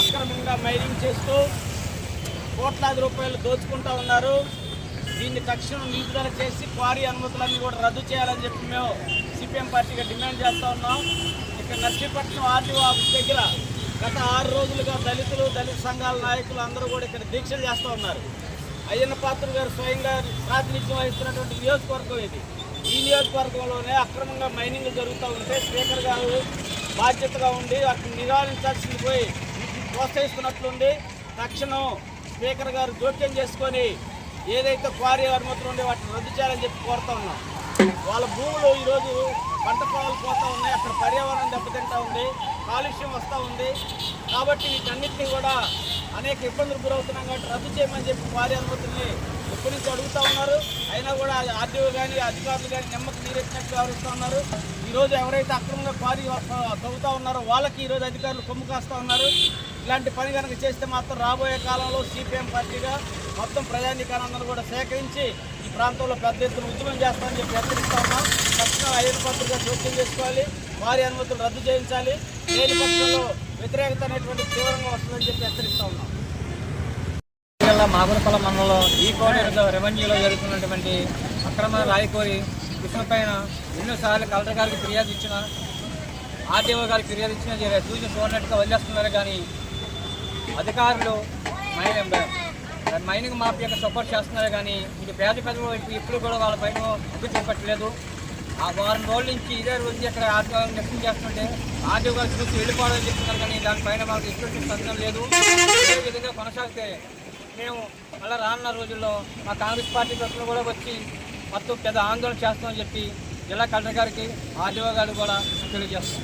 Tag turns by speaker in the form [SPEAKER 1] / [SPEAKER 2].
[SPEAKER 1] అక్రమంగా మైనింగ్ చేస్తూ కోట్లాది రూపాయలు దోచుకుంటా ఉన్నారు. దీన్ని తక్షణం నిలుపుదల చేసి క్వారీ అనుమతులన్నీ కూడా రద్దు చేయాలని చెప్పి మేము సిపిఎం పార్టీగా డిమాండ్ చేస్తూ ఉన్నాం. ఇక్కడ నర్సీపట్నం ఆర్టీఓ ఆఫీస్ దగ్గర గత ఆరు రోజులుగా దళితులు దళిత సంఘాల నాయకులు అందరూ కూడా ఇక్కడ దీక్షలు చేస్తూ ఉన్నారు. అయ్యన్న పాత్ర గారు స్వయంగా ప్రాతినిధ్యం వహిస్తున్నటువంటి నియోజకవర్గం ఇది. ఈ నియోజకవర్గంలోనే అక్రమంగా మైనింగ్ జరుగుతూ ఉంటే స్పీకర్ గారు బాధ్యతగా ఉండి అక్కడ నివారించాల్సింది పోయి ప్రోత్సహిస్తున్నట్లుండి తక్షణం స్పీకర్ గారు జోక్యం చేసుకొని ఏదైతే క్వారీ అనుమతులు ఉండే వాటిని రద్దు చేయాలని చెప్పి కోరుతా ఉన్నాం. వాళ్ళ భూములు ఈరోజు పంట పొలాలు పోతూ ఉన్నాయి అక్కడ పర్యావరణం దెబ్బతింటా ఉంది కాలుష్యం వస్తూ ఉంది. కాబట్టి వీటన్నిటిని కూడా అనేక ఇబ్బందులు గురవుతున్నాం కాబట్టి రద్దు చేయమని చెప్పి క్వారీ అనుమతుల్ని ఎప్పటి నుంచి అడుగుతా ఉన్నారు. అయినా కూడా ఆర్డీఓ కానీ అధికారులు కానీ నిమ్మకి నీరెత్తినట్టు వ్యవహరిస్తూ ఉన్నారు. ఈరోజు ఎవరైతే అక్రమంగా క్వారీ తవ్వుతూ ఉన్నారో వాళ్ళకి ఈరోజు అధికారులు కొమ్ము కాస్తూ ఉన్నారు. ఇలాంటి పని కనుక చేస్తే మాత్రం రాబోయే కాలంలో సిపిఎం పార్టీగా మొత్తం ప్రజానీకానందరూ కూడా సేకరించి ఈ ప్రాంతంలో పెద్ద ఎత్తున ఉద్యమం చేస్తామని చెప్పి హెచ్చరిస్తా ఉన్నాం. తక్షణం ఐదు పత్రిక జోక్యం చేసుకోవాలి. వారి అనుమతులు రద్దు చేయించాలి. లేని పక్షంలో వ్యతిరేకత అనేటువంటి తీవ్రంగా వస్తుందని చెప్పి హెచ్చరిస్తా ఉన్నాం.
[SPEAKER 2] జిల్లా మాగురపల్ల మండలంలో ఈ కోనేరులో రెవెన్యూలో జరుగుతున్నటువంటి అక్రమ రాయికోరి కృష్ణపైన ఎన్నోసార్లు కలెక్టర్ గారికి ఫిర్యాదు ఇచ్చిన ఆర్డీఓ గారికి ఫిర్యాదు ఇచ్చిన జర- చూసి చూడనట్టుగా వదిలేస్తున్నారు. కానీ అధికారులు మైనింగ్ మైనింగ్ మాఫియాకి సపోర్ట్ చేస్తున్నారు కానీ ఇది పేద పెద్ద ఇప్పుడు కూడా వాళ్ళ పైన అగ్గు చూపట్లేదు. ఆ వారం రోజుల నుంచి ఇదే రోజు ఇక్కడ ఆదివారం నిరసన చేస్తుంటే ఆదివారం చూసి వెళ్ళిపోవాలని చెప్తున్నారు కానీ దానిపైన మాకు ఎటువంటి స్పందన లేదు. ఇదే విధంగా కొనసాగితే మేము మళ్ళీ రానున్న రోజుల్లో మా కాంగ్రెస్ పార్టీ తరఫున కూడా వచ్చి మొత్తం పెద్ద ఆందోళన చేస్తామని చెప్పి జిల్లా కలెక్టర్ గారికి ఆర్డీఓ గారికి కూడా తెలియజేస్తాం